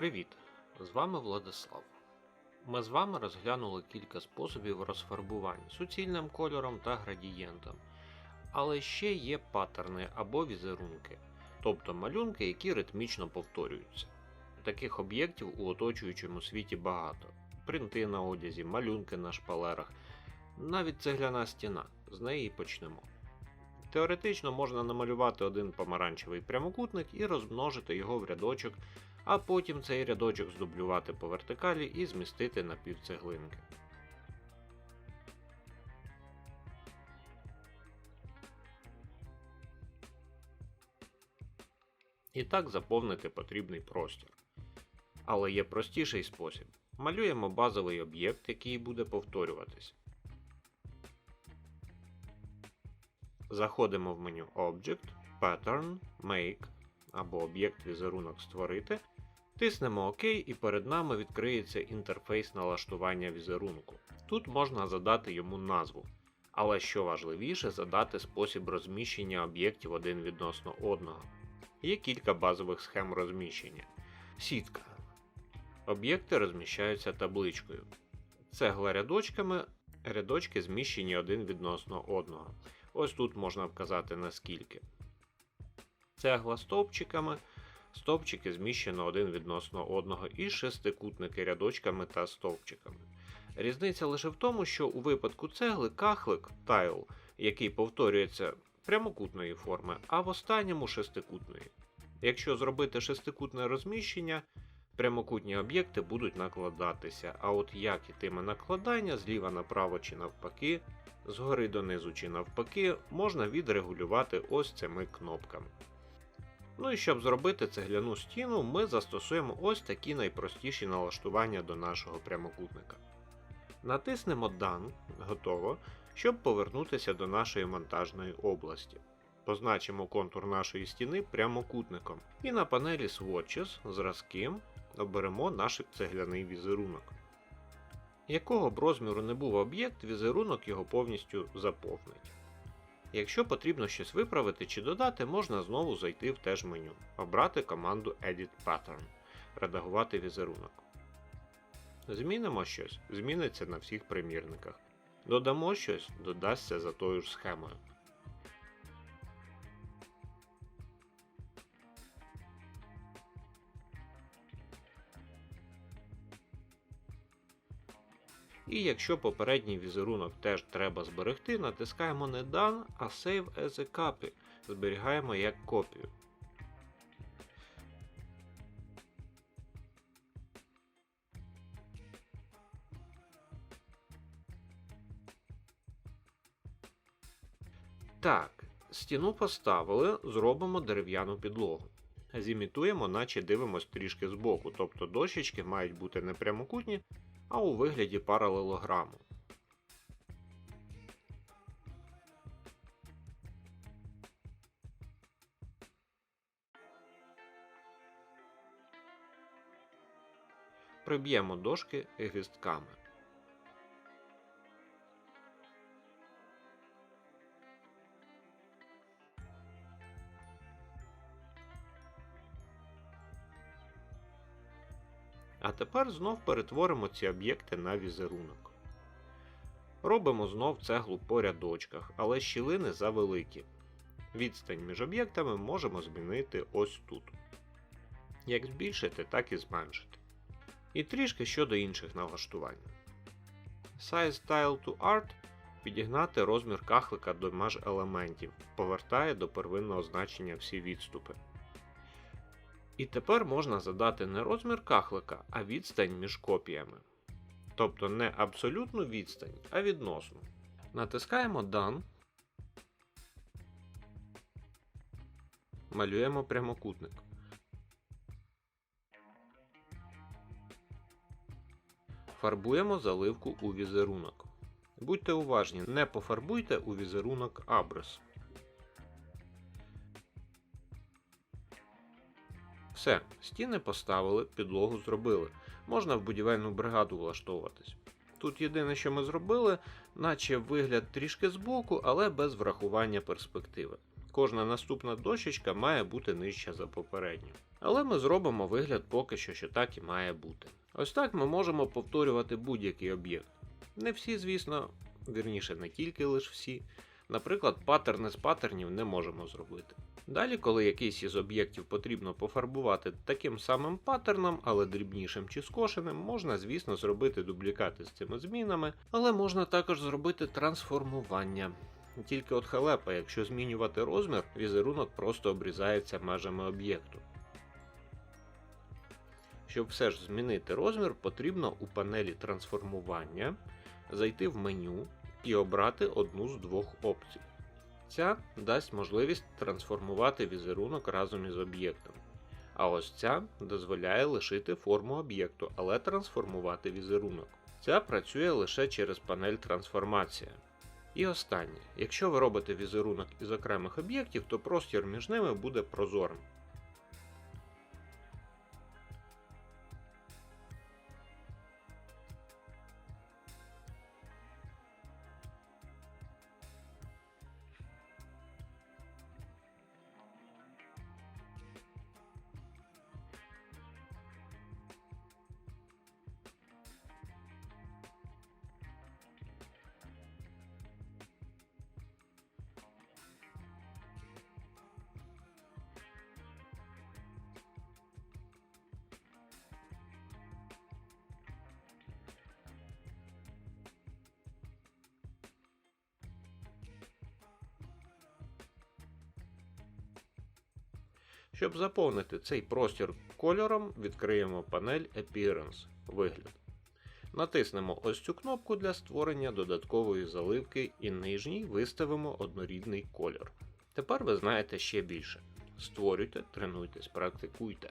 Привіт! З вами Владислав. Ми з вами розглянули кілька способів розфарбувань суцільним кольором та градієнтом. Але ще є паттерни або візерунки, тобто малюнки, які ритмічно повторюються. Таких об'єктів у оточуючому світі багато: принти на одязі, малюнки на шпалерах, навіть цегляна стіна. З неї почнемо. Теоретично можна намалювати один помаранчевий прямокутник і розмножити його в рядочок, а потім цей рядочок здублювати по вертикалі і змістити на півцеглинки. І так заповнити потрібний простір. Але є простіший спосіб. Малюємо базовий об'єкт, який буде повторюватись. Заходимо в меню Object, Pattern, Make або об'єкт візерунок створити. Тиснемо ОК і перед нами відкриється інтерфейс налаштування візерунку. Тут можна задати йому назву. Але що важливіше, задати спосіб розміщення об'єктів один відносно одного. Є кілька базових схем розміщення. Сітка. Об'єкти розміщаються табличкою. Цегла рядочками, рядочки зміщені один відносно одного. Ось тут можна вказати наскільки. Цегла стовпчиками, стовпчики зміщено один відносно одного і шестикутники рядочками та стовпчиками. Різниця лише в тому, що у випадку цегли кахлик тайл, який повторюється прямокутної форми, а в останньому шестикутної. Якщо зробити шестикутне розміщення, прямокутні об'єкти будуть накладатися, а от як ітиме накладання зліва направо чи навпаки, згори донизу чи навпаки, можна відрегулювати ось цими кнопками. Ну і щоб зробити цегляну стіну, ми застосуємо ось такі найпростіші налаштування до нашого прямокутника. Натиснемо Done, готово, щоб повернутися до нашої монтажної області. Позначимо контур нашої стіни прямокутником і на панелі Swatches зразки оберемо наш цегляний візерунок. Якого б розміру не був об'єкт, візерунок його повністю заповнить. Якщо потрібно щось виправити чи додати, можна знову зайти в те ж меню, обрати команду Edit Pattern, редагувати візерунок. Змінимо щось, зміниться на всіх примірниках. Додамо щось, додасться за тою ж схемою. І якщо попередній візерунок теж треба зберегти, натискаємо не Done, а Save as a Copy. Зберігаємо як копію. Так, стіну поставили, зробимо дерев'яну підлогу. Зімітуємо, наче дивимось трішки збоку, тобто дощечки мають бути не прямокутні, а у вигляді паралелограму. Приб'ємо дошки гвістками. А тепер знов перетворимо ці об'єкти на візерунок. Робимо знов цеглу по рядочках, але щілини завеликі. Відстань між об'єктами можемо змінити ось тут. Як збільшити, так і зменшити. І трішки щодо інших налаштувань. Size Tile to Art підігнати розмір кахлика до меж елементів, повертає до первинного значення всі відступи. І тепер можна задати не розмір кахлика, а відстань між копіями. Тобто не абсолютну відстань, а відносну. Натискаємо Done. Малюємо прямокутник. Фарбуємо заливку у візерунок. Будьте уважні, не пофарбуйте у візерунок абрис. Все, стіни поставили, підлогу зробили. Можна в будівельну бригаду влаштовуватись. Тут єдине, що ми зробили, наче вигляд трішки збоку, але без врахування перспективи. Кожна наступна дощечка має бути нижча за попередню. Але ми зробимо вигляд поки що, що так і має бути. Ось так ми можемо повторювати будь-який об'єкт. Не всі, звісно, вірніше, не тільки лише всі. Наприклад, паттерни з паттернів не можемо зробити. Далі, коли якийсь із об'єктів потрібно пофарбувати таким самим паттерном, але дрібнішим чи скошеним, можна, звісно, зробити дублікати з цими змінами, але можна також зробити трансформування. Тільки от халепа, якщо змінювати розмір, візерунок просто обрізається межами об'єкту. Щоб все ж змінити розмір, потрібно у панелі трансформування зайти в меню і обрати одну з двох опцій. Ця дасть можливість трансформувати візерунок разом із об'єктом. А ось ця дозволяє лишити форму об'єкту, але трансформувати візерунок. Ця працює лише через панель трансформація. І останнє, якщо ви робите візерунок із окремих об'єктів, то простір між ними буде прозорим. Щоб заповнити цей простір кольором, відкриємо панель Appearance вигляд. Натиснемо ось цю кнопку для створення додаткової заливки і нижній виставимо однорідний кольор. Тепер ви знаєте ще більше. Створюйте, тренуйтесь, практикуйте.